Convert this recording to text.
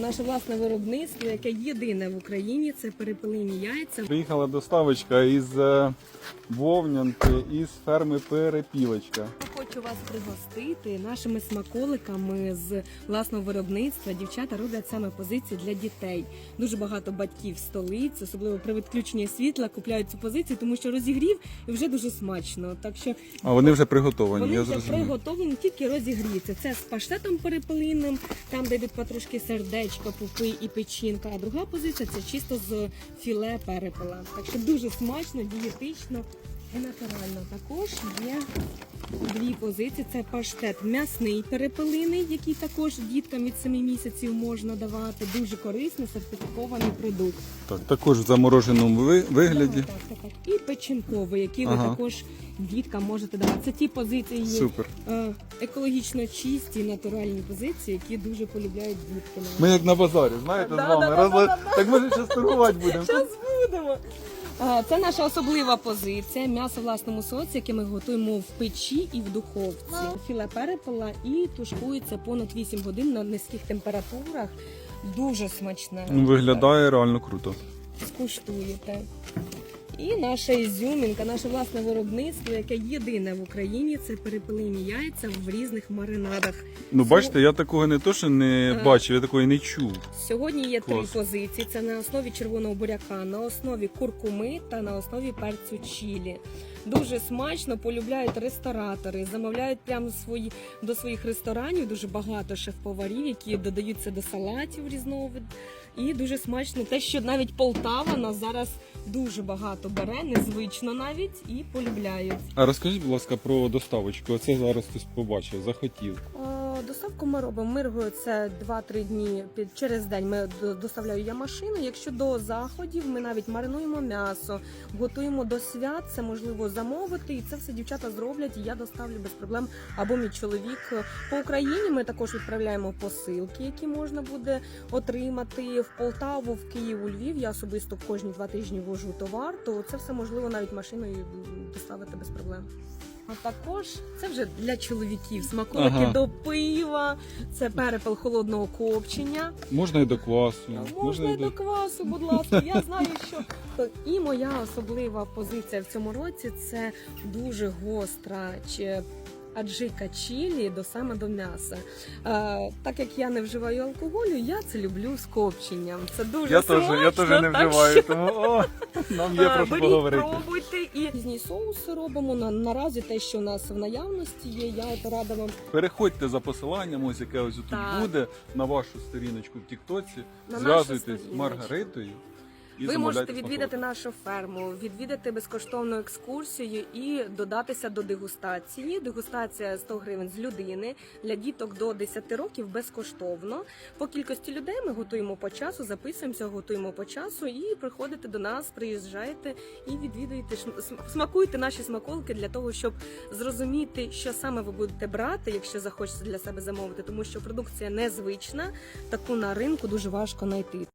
Наше власне виробництво, яке єдине в Україні, це перепелині яйця. Приїхала доставочка із е, Вовнянки, із ферми Перепілочка. Хочу вас пригостити нашими смаколиками з власного виробництва. Дівчата роблять саме позиції для дітей. Дуже багато батьків столиць, особливо при відключенні світла, купляють цю позицію, тому що розігрів і вже дуже смачно. Так що А вони вже приготовані, Вони я вже зрозумів. приготовлені, тільки розігріться. Це з паштетом перепелинним, там де йдуть потрошки сердечко, пупи і печінка. А друга позиція це чисто з філе перепела. Так що дуже смачно, дієтично і натурально. Також є дві позиції. Це паштет м'ясний перепелиний, який також діткам від 7 місяців можна давати. Дуже корисний сертифікований продукт. Так, також в замороженому ви- вигляді. Так, так, так. І печінковий, який ви також діткам можете давати. Це ті позиції Супер. е, екологічно чисті, натуральні позиції, які дуже полюбляють дітки. Ми як на базарі, знаєте, Да, з вами. да, да, Розли- да, Так може зараз торгувати будемо. Зараз будемо. А, Це наша особлива позиція. М'ясо в власному соці, яке ми готуємо в печі і в духовці. Філе перепела і тушкується понад 8 годин на низьких температурах. Дуже смачне. Виглядає реально круто. скуштуєте. І наша ізюмінка, наше власне виробництво, яке єдине в Україні, це перепелині яйця в різних маринадах. Ну бачите, я такого не то, що не Ага. бачив, я такого і не чув. Сьогодні є Клас. три позиції: це на основі червоного буряка, на основі куркуми та на основі перцю чілі. Дуже смачно полюбляють ресторатори, замовляють прямо свої до своїх ресторанів. Дуже багато шеф-поварів, які додаються до салатів різновид. І дуже смачно те, що навіть Полтава нас зараз дуже багато бере, незвично навіть і полюбляють. А розкажіть, будь ласка, про доставочку. Оце зараз хтось побачив, захотів. Доставку ми робимо. Ми робимо це 2-3 дні під через день. Ми доставляю я машину. Якщо до заходів, ми навіть маринуємо м'ясо, готуємо до свят. Це можливо замовити, і це все дівчата зроблять. І я доставлю без проблем. Або мій чоловік по Україні. Ми також відправляємо посилки, які можна буде отримати в Полтаву, в Київ, у Львів. Я особисто кожні два тижні вожу товар. То це все можливо навіть машиною доставити без проблем. А також це вже для чоловіків смаколики Ага. до пива, це перепел холодного копчення. Можна і до квасу. Можна і до квасу, будь ласка. Я знаю, що і моя особлива позиція в цьому році це дуже гостра аджика чілі до саме до м'яса. Е, так як я не вживаю алкоголю, я це люблю з копченням. Це дуже Я теж, я теж не вживаю, що- тому о, нам є Е, про що поговорити. пробуйте і різні соуси робимо. На наразі те, що у нас в наявності є. Я от рада вам Переходьте за посиланням, ось яке ось тут Так. буде на вашу сторіночку в Тіктоці. На нашу Зв'язуйтесь з сторіночку. Маргаритою. Ви можете відвідати нашу ферму, відвідати безкоштовну екскурсію і додатися до дегустації. Дегустація 100 гривень з людини для діток до 10 років безкоштовно. По кількості людей ми готуємо по часу, записуємося, готуємо по часу і приходите до нас, приїжджаєте і відвідуєте смакуєте наші смаколики для того, щоб зрозуміти, що саме ви будете брати, якщо захочете для себе замовити, тому що продукція незвична, таку на ринку дуже важко знайти.